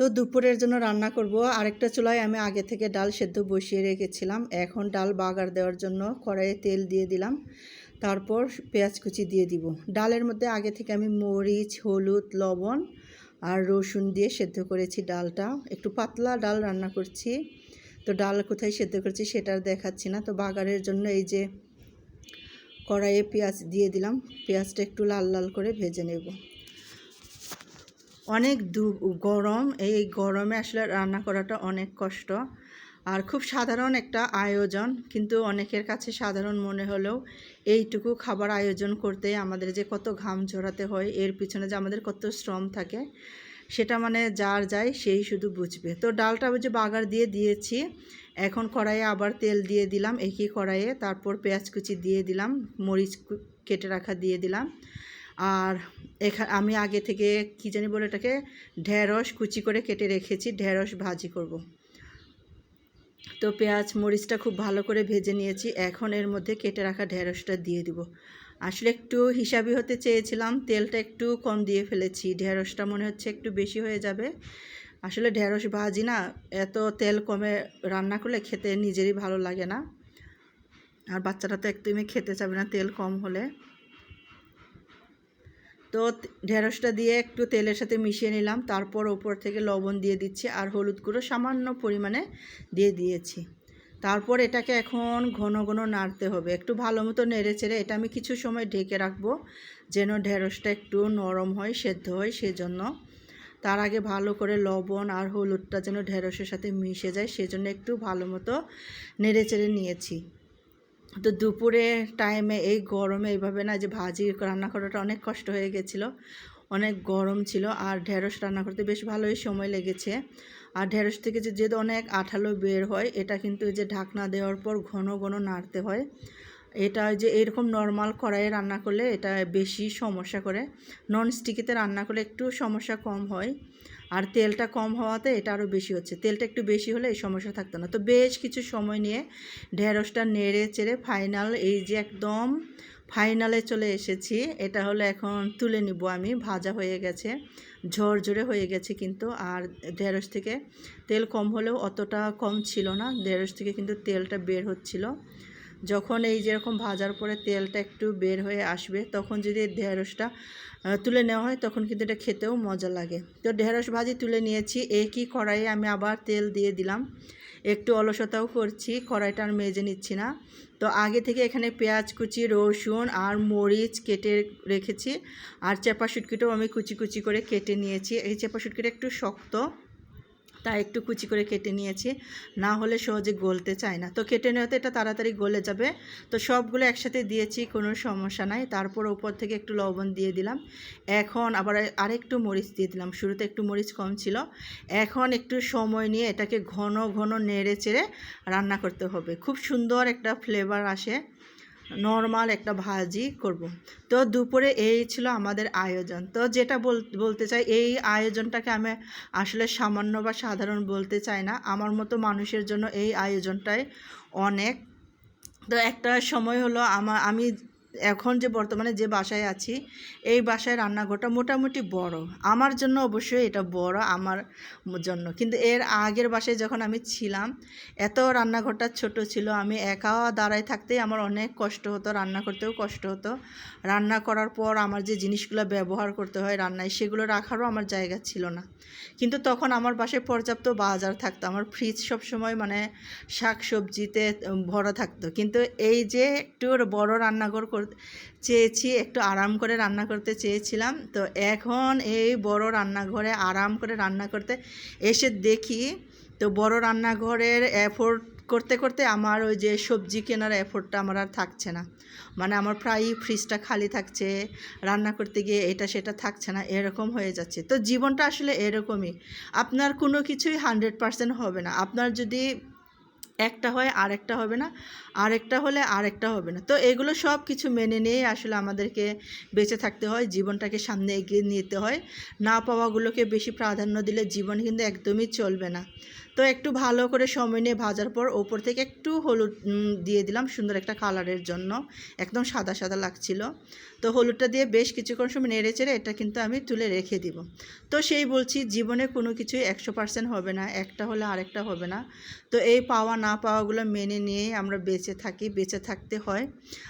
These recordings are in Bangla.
তো দুপুরের জন্য রান্না করব। আরেকটা চুলায় আমি আগে থেকে ডাল সেদ্ধ বসিয়ে রেখেছিলাম। এখন ডাল বাগার দেওয়ার জন্য কড়াইয়ে তেল দিয়ে দিলাম। তারপর পেঁয়াজ কুচি দিয়ে দিব। ডালের মধ্যে আগে থেকে আমি মরিচ, হলুদ, লবণ আর রসুন দিয়ে সেদ্ধ করেছি ডালটা। একটু পাতলা ডাল রান্না করছি। তো ডাল কোথায় সেদ্ধ করেছি সেটা দেখাচ্ছি না। তো বাগারের জন্য এই যে কড়াইয়ে পেঁয়াজ দিয়ে দিলাম। পেঁয়াজটা একটু লাল লাল করে ভেজে নেব। অনেক দু, গরম, এই গরমে আসলে রান্না করাটা অনেক কষ্ট। আর খুব সাধারণ একটা আয়োজন, কিন্তু অনেকের কাছে সাধারণ মনে হলেও এইটুকু খাবার আয়োজন করতে আমাদের যে কত ঘাম ঝরাতে হয়, এর পিছনে যে আমাদের কত শ্রম থাকে, সেটা মানে যার যায় সেই শুধু বুঝবে। তো ডালটা ওই যে বাগার দিয়ে দিয়েছি, এখন কড়াইয়ে আবার তেল দিয়ে দিলাম, একই কড়াইয়ে, তারপর পেঁয়াজ কুচি দিয়ে দিলাম, মরিচ কেটে রাখা দিয়ে দিলাম। আর এখা, আমি আগে থেকে কী জানি বলে এটাকে, ঢেঁড়স কুচি করে কেটে রেখেছি, ঢেঁড়স ভাজি করব। তো পেঁয়াজ মরিচটা খুব ভালো করে ভেজে নিয়েছি, এখন এর মধ্যে কেটে রাখা ঢেঁড়সটা দিয়ে দিব। আসলে একটু হিসাবি হতে চেয়েছিলাম, তেলটা একটু কম দিয়ে ফেলেছি, ঢেঁড়সটা মনে হচ্ছে একটু বেশি হয়ে যাবে। আসলে ঢেঁড়স ভাজি না, এত তেল কমে রান্না করলে খেতে নিজেরই ভালো লাগে না। আর বাচ্চারা তো একদমই খেতে চাবে না তেল কম হলে। তো ঢেঁড়সটা দিয়ে একটু তেলের সাথে মিশিয়ে নিলাম। তারপর ওপর থেকে লবণ দিয়ে দিচ্ছি আর হলুদ গুঁড়ো সামান্য পরিমাণে দিয়ে দিয়েছি। তারপর এটাকে এখন ঘন ঘন নাড়তে হবে। একটু ভালো মতো নেড়ে চেড়ে এটা আমি কিছু সময় ঢেকে রাখব যেন ঢেঁড়সটা একটু নরম হয়, সেদ্ধ হয় সেজন্য। তার আগে ভালো করে লবণ আর হলুদটা যেন ঢেঁড়সের সাথে মিশে যায় সেজন্য একটু ভালো মতো নেড়ে চেড়ে নিয়েছি। তো দুপুরে টাইমে এই গরমে এইভাবে না যে ভাজি রান্না করাটা অনেক কষ্ট হয়ে গেছিল। অনেক গরম ছিল আর ঢেঁড়স রান্না করতে বেশ ভালোই সময় লেগেছে। আর ঢেঁড়স থেকে যে যেহেতু অনেক আঠালো বের হয়, এটা কিন্তু যে ঢাকনা দেওয়ার পর ঘন ঘন নাড়তে হয়। এটা যে এরকম নর্মাল কড়াইয়ে রান্না করলে এটা বেশি সমস্যা করে। নন স্টিকিতে রান্না করলে একটু সমস্যা কম হয়। আর তেলটা কম হওয়াতে এটা আরও বেশি হচ্ছে। তেলটা একটু বেশি হলে এই সমস্যা থাকতো না। তো বেশ কিছু সময় নিয়ে ঢেঁড়সটা নেড়ে চেড়ে ফাইনাল এই যে একদম ফাইনালে চলে এসেছি, এটা হলো এখন তুলে নিব আমি। ভাজা হয়ে গেছে, ঝরঝরে হয়ে গেছে কিন্তু। আর ঢেঁড়স থেকে তেল কম হলেও অতটা কম ছিল না। ঢেঁড়স থেকে কিন্তু তেলটা বের হচ্ছিল। যখন এই যেরকম ভাজার পরে তেলটা একটু বের হয়ে আসবে, তখন যদি ঢেঁড়সটা তুলে নেওয়া হয়, তখন কিন্তু এটা খেতেও মজা লাগে। তো ঢেঁড়স ভাজি তুলে নিয়েছি। একই কড়াইয়ে আমি আবার তেল দিয়ে দিলাম। একটু অলসতাও করছি, কড়াইটা আর মেজে নিচ্ছি না। তো আগে থেকে এখানে পেঁয়াজ কুচি, রসুন আর মরিচ কেটে রেখেছি। আর চেপা শুটকিটাও আমি কুচি কুচি করে কেটে নিয়েছি। এই চেপা শুটকিটা একটু শক্ত। তাই একটু কুচি করে কেটে নিয়েছি। না হলে সহজে গলতে চায় না। তো কেটে নেওয়াতে এটা তাড়াতাড়ি গলে যাবে। তো সবগুলো একসাথে দিয়েছি, কোনো সমস্যা নাই। তারপর উপর থেকে একটু লবণ দিয়ে দিলাম। এখন আবার আরেকটু মরিচ দিয়ে দিলাম। শুরুতে একটু মরিচ কম ছিল। এখন একটু সময় নিয়ে এটাকে ঘন ঘন নেড়ে চেড়ে রান্না করতে হবে। খুব সুন্দর একটা ফ্লেভার আসে। নর্মাল একটা ভাজি করব। তো দুপুরে এই ছিল আমাদের আয়োজন। তো যেটা বল- বলতে চাই, এই আয়োজনটাকে আমি আসলে সামান্য বা সাধারণ বলতে চাই না। আমার মতো মানুষের জন্য এই আয়োজনটাই অনেক। তো একটা সময় হলো আমার আমি এখন যে বর্তমানে যে বাসায় আছি, এই বাসায় রান্নাঘরটা মোটামুটি বড়। আমার জন্য অবশ্যই এটা বড়, আমার জন্য। কিন্তু এর আগের বাসায় যখন আমি ছিলাম, এত রান্নাঘরটা ছোট ছিল, আমি একা দাঁড়ায় থাকতেই আমার অনেক কষ্ট হতো, রান্না করতেও কষ্ট হতো। রান্না করার পর আমার যে জিনিসগুলো ব্যবহার করতে হয় রান্নায়, সেগুলো রাখারও আমার জায়গা ছিল না। কিন্তু তখন আমার বাসায় পর্যাপ্ত বাজার থাকতো, আমার ফ্রিজ সব সময় মানে শাক সবজিতে ভরা থাকতো। কিন্তু এই যে একটু বড় রান্নাঘর চেয়েছি, একটু আরাম করে রান্না করতে চেয়েছিলাম। তো এখন এই বড় রান্নাঘরে আরাম করে রান্না করতে এসে দেখি, তো বড় রান্নাঘরের এফোর্ট করতে করতে আমার ওই যে সবজি কেনার এফোর্টটা আমার আর থাকছে না। মানে আমার প্রায়ই ফ্রিজটা খালি থাকছে, রান্না করতে গিয়ে এটা সেটা থাকছে না, এরকম হয়ে যাচ্ছে। তো জীবনটা আসলে এরকমই। আপনার কোনো কিছুই হান্ড্রেড পারসেন্ট হবে না। আপনার যদি একটা হয় আর একটা হবে না। আরেকটা হলে আরেকটা হবে না। তো এগুলো সব কিছু মেনে নিয়েই আসলে আমাদেরকে বেঁচে থাকতে হয়, জীবনটাকে সামনে এগিয়ে নিতে হয়। না পাওয়াগুলোকে বেশি প্রাধান্য দিলে জীবন কিন্তু একদমই চলবে না। তো একটু ভালো করে সময় নিয়ে ভাজার পর ওপর থেকে একটু হলুদ দিয়ে দিলাম সুন্দর একটা কালারের জন্য। একদম সাদা সাদা লাগছিল। তো হলুদটা দিয়ে বেশ কিছুক্ষণ সময় নেড়ে চেড়ে এটা কিন্তু আমি তুলে রেখে দিব। তো সেই বলছি, জীবনে কোনো কিছুই একশো পার্সেন্ট হবে না, একটা হলে আরেকটা হবে না। তো এই পাওয়া না পাওয়াগুলো মেনে নিয়েই আমরা বেঁচে থাকি, বেঁচে থাকতে হয়।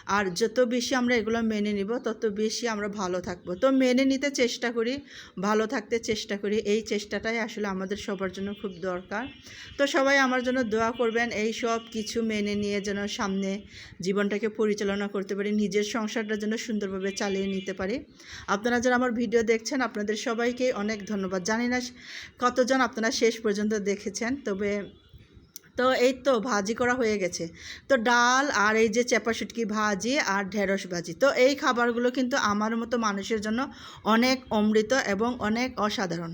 আর যত বেশি আমরা এগুলো মেনে নিব, তত বেশি আমরা ভালো থাকব। তো মেনে নিতে চেষ্টা করি, ভালো থাকতে চেষ্টা করি। এই চেষ্টাটাই আসলে আমাদের সবার জন্য খুব দরকার। তো সবাই আমার জন্য দোয়া করবেন, এই সব কিছু মেনে নিয়ে যেন সামনে জীবনটাকে পরিচালনা করতে পারি, নিজের সংসারটা যেন সুন্দরভাবে চালিয়ে নিতে পারি। আপনারা যারা আমার ভিডিও দেখছেন, আপনাদের সবাইকে অনেক ধন্যবাদ। জানি না কতজন আপনারা শেষ পর্যন্ত দেখেছেন, তবে তো এই তো ভাজি করা হয়ে গেছে। তো ডাল আর এই যে চেপা শুটকি ভাজি আর ঢেঁড়স ভাজি, তো এই খাবারগুলো কিন্তু আমার মতো মানুষের জন্য অনেক অমৃত এবং অনেক অসাধারণ।